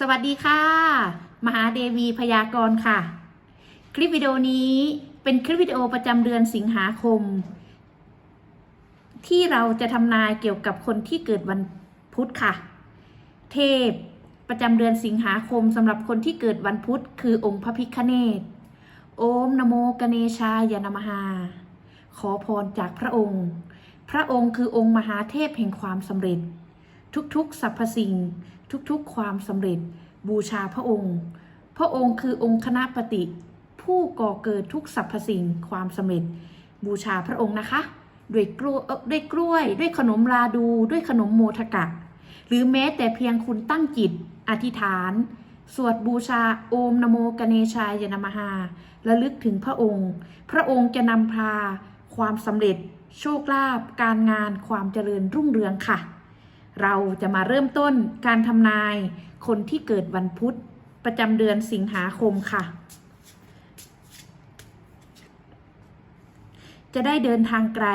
สวัสดีค่ะ มหาเดวีพยากรณ์ค่ะ คลิปวิดีโอนี้เป็นคลิปวิดีโอประจำเดือนสิงหาคม ที่เราจะทำนายเกี่ยวกับคนที่เกิดวันพุธค่ะ เทพประจำเดือนสิงหาคมสำหรับคนที่เกิดวันพุธคือองค์พระพิฆเนศโอมนโมกเนชายนมหา ขอพรจากพระองค์ พระองค์คือองค์มหาเทพแห่งความสำเร็จ ทุกๆสรรพสิ่ง ทุกๆ ความสำเร็จ บูชาพระองค์ พระองค์คือองค์คณะปฏิ ผู้ก่อเกิดทุกสรรพสิ่งความสำเร็จ บูชาพระองค์นะคะด้วยกล้วยด้วยกล้วย ด้วยขนมลาดู ด้วยขนมโมทกะ หรือแม้แต่เพียงคุณตั้งจิต อธิษฐาน สวดบูชาโอมนโมกเนชายนมหาระลึกถึงพระองค์ พระองค์จะนำพา ความสำเร็จ โชคลาภ การงาน ความเจริญรุ่งเรืองค่ะ เราจะมาเริ่มต้นการทำนายคนที่เกิดวันพุธประจำเดือนสิงหาคมค่ะ จะได้เดินทางไกล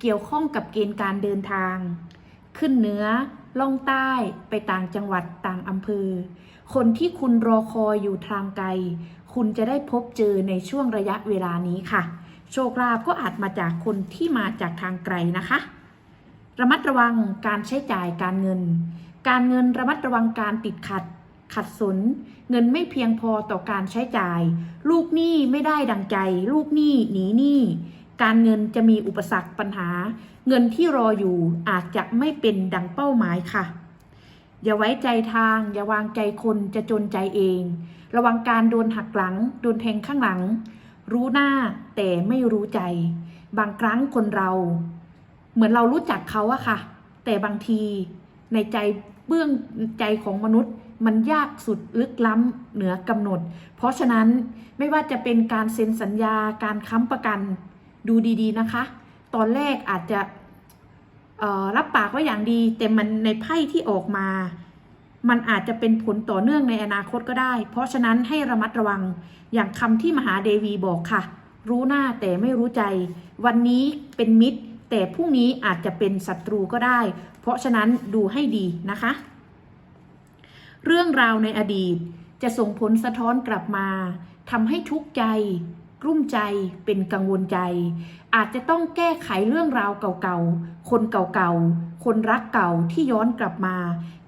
เกี่ยวข้องกับเกณฑ์การเดินทาง ขึ้นเหนือล่องใต้ไปต่างจังหวัดต่างอำเภอ คนที่คุณรอคอยอยู่ทางไกล คุณจะได้พบเจอในช่วงระยะเวลานี้ค่ะ โชคลาภก็อาจมาจากคนที่มาจากทางไกลนะคะ ระมัดระวังการใช้จ่ายการเงิน การเงินระมัดระวังการติดขัด ขัดสน เงินไม่เพียงพอต่อการใช้จ่าย ลูกหนี้ไม่ได้ดังใจ ลูกหนี้หนีหนี้การเงินจะมีอุปสรรคปัญหา เงินที่รออยู่อาจจะไม่เป็นดังเป้าหมายค่ะ อย่าไว้ใจทาง อย่าวางใจคนจะจนใจเอง ระวังการโดนหักหลัง โดนแทงข้างหลัง รู้หน้าแต่ไม่รู้ใจ บางครั้งคนเรา เหมือนเรารู้จักเขาอะค่ะ แต่บางทีในใจเบื้องใจของมนุษย์มันยากสุดลึกล้ำเหนือกำหนด เพราะฉะนั้นไม่ว่าจะเป็นการเซ็นสัญญาการค้ำประกันดูดีๆนะคะ ตอนแรกอาจจะรับปากว่าอย่างดี แต่มันในไพ่ที่ออกมา มันอาจจะเป็นผลต่อเนื่องในอนาคตก็ได้ เพราะฉะนั้นให้ระมัดระวังอย่างคำที่มหาเดวีบอกค่ะ รู้หน้าแต่ไม่รู้ใจ วันนี้เป็นมิตร แต่พรุ่งนี้อาจจะเป็นศัตรูก็ได้ เพราะฉะนั้นดูให้ดีนะคะ เรื่องราวในอดีตจะส่งผลสะท้อนกลับมาทำให้ทุกข์ใจกลุ้มใจเป็นกังวลใจ อาจจะต้องแก้ไขเรื่องราวเก่าๆ คนเก่าๆ คนรักเก่าที่ย้อนกลับมา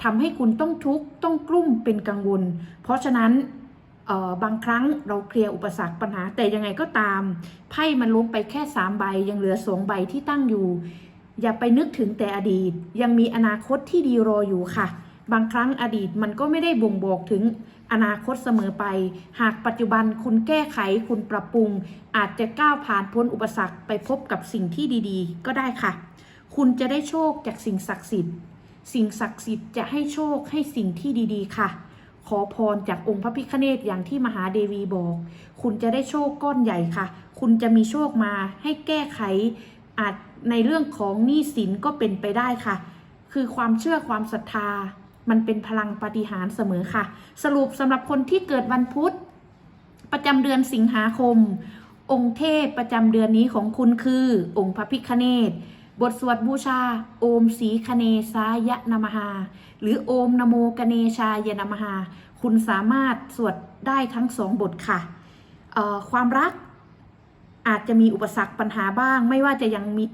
ทำให้คุณต้องทุกข์ต้องกลุ้มเป็นกังวล เพราะฉะนั้น บางครั้งเราเคลียร์อุปสรรคปัญหา แต่ยังไงก็ตามไพ่มันล้มไปแค่สามใบยังเหลือสองใบที่ตั้งอยู่ อย่าไปนึกถึงแต่อดีต ยังมีอนาคตที่ดีรออยู่ค่ะ บางครั้งอดีตมันก็ไม่ได้บ่งบอกถึงอนาคตเสมอไป หากปัจจุบันคุณแก้ไขคุณปรับปรุง อาจจะก้าวผ่านพ้นอุปสรรคไปพบกับสิ่งที่ดีๆ ก็ได้ค่ะ คุณจะได้โชคจากสิ่งศักดิ์สิทธิ์ สิ่งศักดิ์สิทธิ์จะให้โชคให้สิ่งที่ดีๆ ค่ะ ขอพรจากองค์พระพิฆเนศอย่างที่มหาเดวีบอก คุณจะได้โชคก้อนใหญ่ค่ะ คุณจะมีโชคมาให้แก้ไขอาจในเรื่องของหนี้สินก็เป็นไปได้ค่ะ คือความเชื่อความศรัทธา มันเป็นพลังปฏิหารเสมอค่ะ สรุปสำหรับคนที่เกิดวันพุธ ประจำเดือนสิงหาคม องค์เทพประจำเดือนนี้ของคุณคือ องค์พระพิฆเนศ บทสวดบูชา โอมสีคเนสายะนมหา หรือโอมนโมกเนชายนมหา คุณสามารถสวดได้ทั้งสองบทค่ะ ความรักอาจจะมีอุปสรรคปัญหาบ้าง ไม่ว่าจะยังมี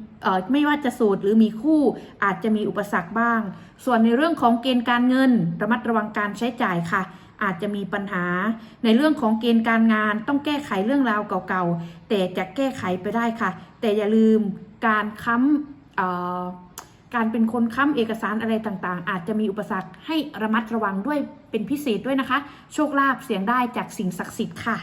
ไม่ว่าจะโสดหรือมีคู่อาจจะมีอุปสรรคบ้าง ส่วนในเรื่องของเกณฑ์การเงิน ระมัดระวังการใช้จ่ายค่ะ อาจจะมีปัญหา ในเรื่องของเกณฑ์การงานต้องแก้ไขเรื่องราวเก่าๆ แต่จะแก้ไขไปได้ค่ะ แต่อย่าลืม การค้ำการเป็นคนค้ำเอกสารอะไรต่างๆ อาจจะมีอุปสรรคให้ระมัดระวังด้วยเป็นพิเศษด้วยนะคะ โชคลาภเสียงได้จากสิ่งศักดิ์สิทธิ์ค่ะ